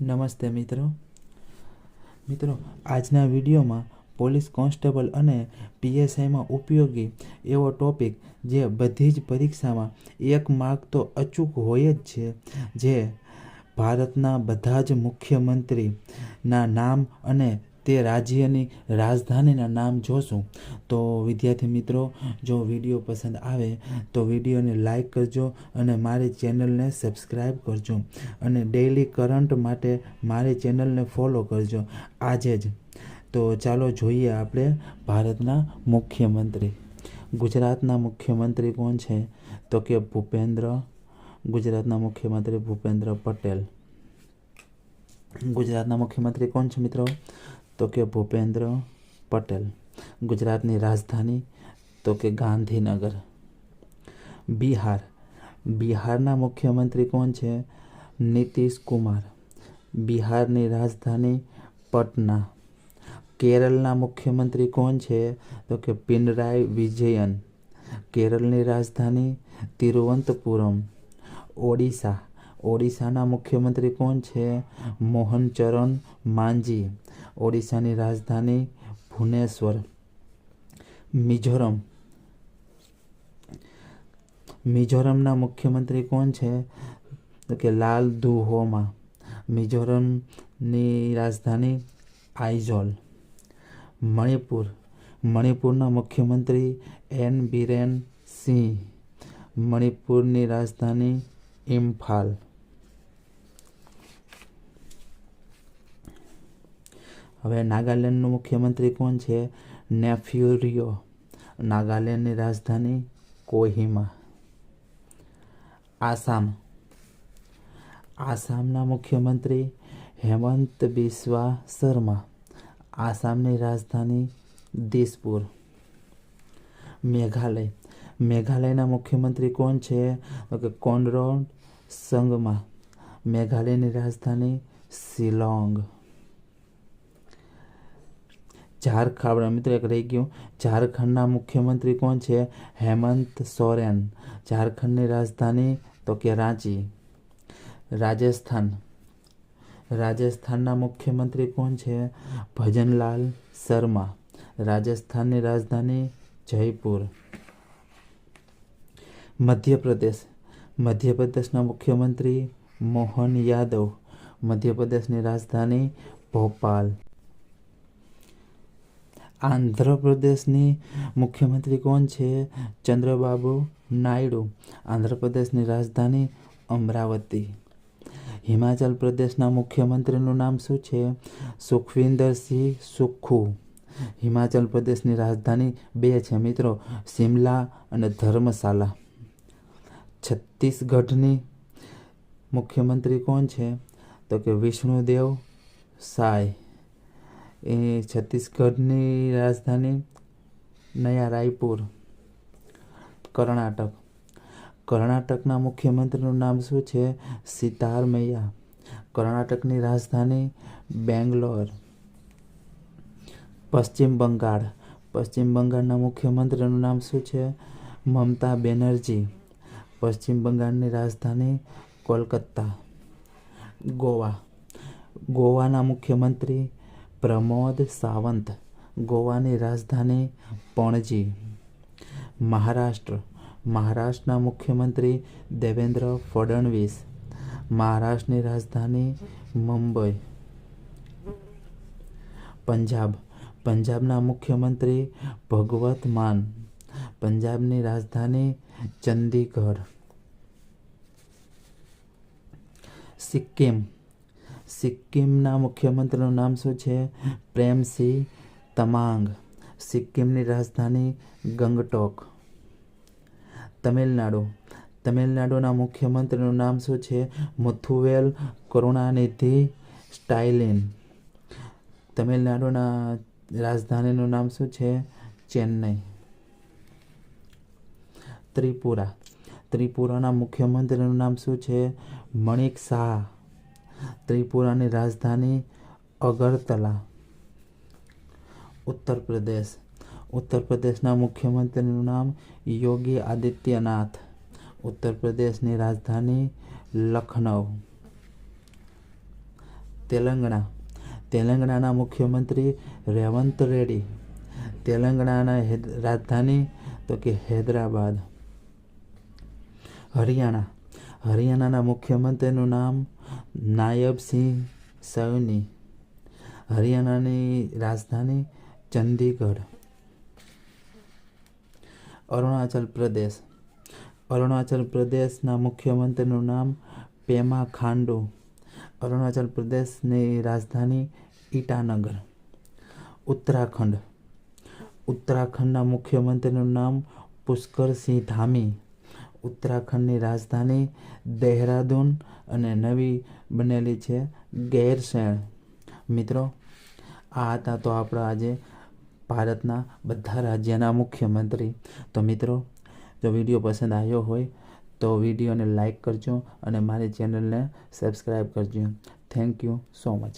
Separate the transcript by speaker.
Speaker 1: નમસ્તે મિત્રો. મિત્રો, આજના વિડીયોમાં પોલીસ કોન્સ્ટેબલ અને પીએસઆઈમાં ઉપયોગી એવો ટોપિક જે બધી જ પરીક્ષામાં એક માર્ક તો અચૂક હોય જ છે, જે ભારતના બધા જ મુખ્યમંત્રીના નામ અને તે રાજ્યની રાજધાનીના નામ જોશું. તો વિદ્યાર્થી મિત્રો, જો વીડિયો પસંદ આવે, તો વિડીયોને લાઈક કરજો અને મારી ચેનલને સબસ્ક્રાઈબ કરજો. અને ડેઇલી કરંટ માટે મારી ચેનલને ફોલો કરજો. આજે જ. તો ચાલો જોઈએ આપણે ભારતના મુખ્યમંત્રી. ગુજરાતના મુખ્યમંત્રી કોણ છે? તો કે ભૂપેન્દ્ર, ગુજરાતના મુખ્યમંત્રી ભૂપેન્દ્ર પટેલ. ગુજરાતના મુખ્યમંત્રી કોણ છે મિત્રો? તો કે ભૂપેન્દ્ર પટેલ, ગુજરાતની રાજધાની તો કે ગાંધીનગર. બિહાર. બિહારના મુખ્યમંત્રી કોણ છે? નીતિશ કુમાર. બિહારની રાજધાની પટના. કેરળના મુખ્યમંત્રી કોણ છે? તો કે પિનરાય વિજયન. કેરળની રાજધાની તિરુવનંતપુરમ ઓડિશા. ઓડિશાના મુખ્યમંત્રી કોણ છે? મોહનચરણ માંઝી. ઓડિશાની રાજધાની ભુવનેશ્વર, મિઝોરમ. મિઝોરમના મુખ્યમંત્રી કોણ છે? તો કે લાલ દુહોમા. મિઝોરમની રાજધાની આઇઝોલ. મણિપુર. મણિપુરના મુખ્યમંત્રી એન બિરેન સિંહ. મણિપુરની રાજધાની ઇમ્ફાલ. હવે નાગાલેન્ડનું મુખ્યમંત્રી કોણ છે? નેફ્યુરિયો. નાગાલેન્ડની રાજધાની કોહિમા. આસામ. આસામના મુખ્યમંત્રી હેમંત બિસ્વા શર્મા. આસામની રાજધાની દિસપુર. મેઘાલય. મેઘાલયના મુખ્યમંત્રી કોણ છે? તો કે કોનરોડ સંગમા. મેઘાલયની રાજધાની શિલોંગ. ઝારખંડ મિત્રો એક રહી ગયું. ઝારખંડના મુખ્યમંત્રી કોણ છે? હેમંત સોરેન. ઝારખંડની રાજધાની તો કે રાંચી. રાજસ્થાન. રાજસ્થાનના મુખ્યમંત્રી કોણ છે? ભજનલાલ શર્મા. રાજસ્થાનની રાજધાની જયપુર. મધ્યપ્રદેશ. મધ્યપ્રદેશના મુખ્યમંત્રી મોહન યાદવ. મધ્યપ્રદેશની રાજધાની ભોપાલ. આંધ્રપ્રદેશની મુખ્યમંત્રી કોણ છે? ચંદ્રબાબુ નાયડુ, આંધ્રપ્રદેશની રાજધાની અમરાવતી. હિમાચલ પ્રદેશના મુખ્યમંત્રીનું નામ શું છે? સુખવિન્દરસિંહ સુખુ હિમાચલ પ્રદેશની રાજધાની બે છે મિત્રો, શિમલા અને ધર્મશાલા. છત્તીસગઢની મુખ્યમંત્રી કોણ છે? તો કે વિષ્ણુદેવ સાય એ છત્તીસગઢની રાજધાની નયા રાયપુર કર્ણાટક. કર્ણાટકના મુખ્યમંત્રીનું નામ શું છે? સિતારમૈયા કર્ણાટકની રાજધાની બેંગ્લોર. પશ્ચિમ બંગાળ. પશ્ચિમ બંગાળના મુખ્યમંત્રીનું નામ શું છે? મમતા બેનર્જી. પશ્ચિમ બંગાળની રાજધાની કોલકાતા. ગોવા. ગોવાના મુખ્યમંત્રી પ્રમોદ સાવંત, ગોવાની રાજધાની પણજી. મહારાષ્ટ્ર. મહારાષ્ટ્રના મુખ્યમંત્રી દેવેન્દ્ર ફડણવીસ. મહારાષ્ટ્રની રાજધાની મુંબઈ. પંજાબ. પંજાબના મુખ્યમંત્રી ભગવત માન. પંજાબની રાજધાની ચંદીગઢ. સિક્કિમ. સિક્કિમના મુખ્યમંત્રીનું નામ શું છે? પ્રેમસિંહ તમાંગ, સિક્કિમની રાજધાની ગંગટોક, તમિલનાડુ. તમિલનાડુના મુખ્યમંત્રીનું નામ શું છે? મુથુવેલ કરુણાનિધિ સ્ટાઇલિન તમિલનાડુના રાજધાનીનું નામ શું છે? ચેન્નઈ. ત્રિપુરા. ત્રિપુરાના મુખ્યમંત્રીનું નામ શું છે? મણિક શાહ. ત્રિપુરાની રાજધાની અગરતલા. ઉત્તર પ્રદેશ. ઉત્તર પ્રદેશના મુખ્યમંત્રીનું નામ યોગી આદિત્યનાથ. ઉત્તર પ્રદેશની રાજધાની લખનઉ તેલંગણા. તેલંગણાના મુખ્યમંત્રી રેવંત રેડ્ડી. તેલંગણાના રાજધાની તો કે હૈદરાબાદ. હરિયાણા. હરિયાણાના મુખ્યમંત્રીનું નામ નાયબસિંહ સૈની હરિયાણાની રાજધાની ચંદીગઢ, અરુણાચલ પ્રદેશ. અરુણાચલ પ્રદેશના મુખ્યમંત્રીનું નામ પેમા ખાંડુ, અરુણાચલ પ્રદેશની રાજધાની ઈટાનગર. ઉત્તરાખંડ. ઉત્તરાખંડના મુખ્યમંત્રીનું નામ પુષ્કરસિંહ ધામી ઉત્તરાખંડની રાજધાની દહેરાદૂન અને નવી બનેલી છે ગેરસેણ. મિત્રો, આ હતા તો આપણા આજે ભારતના બધા રાજ્યના મુખ્યમંત્રી. તો મિત્રો, જો વીડિયો પસંદ આવ્યો હોય તો વિડીયોને લાઈક કરજો અને મારી ચેનલને સબસ્ક્રાઈબ કરજો. Thank you so much.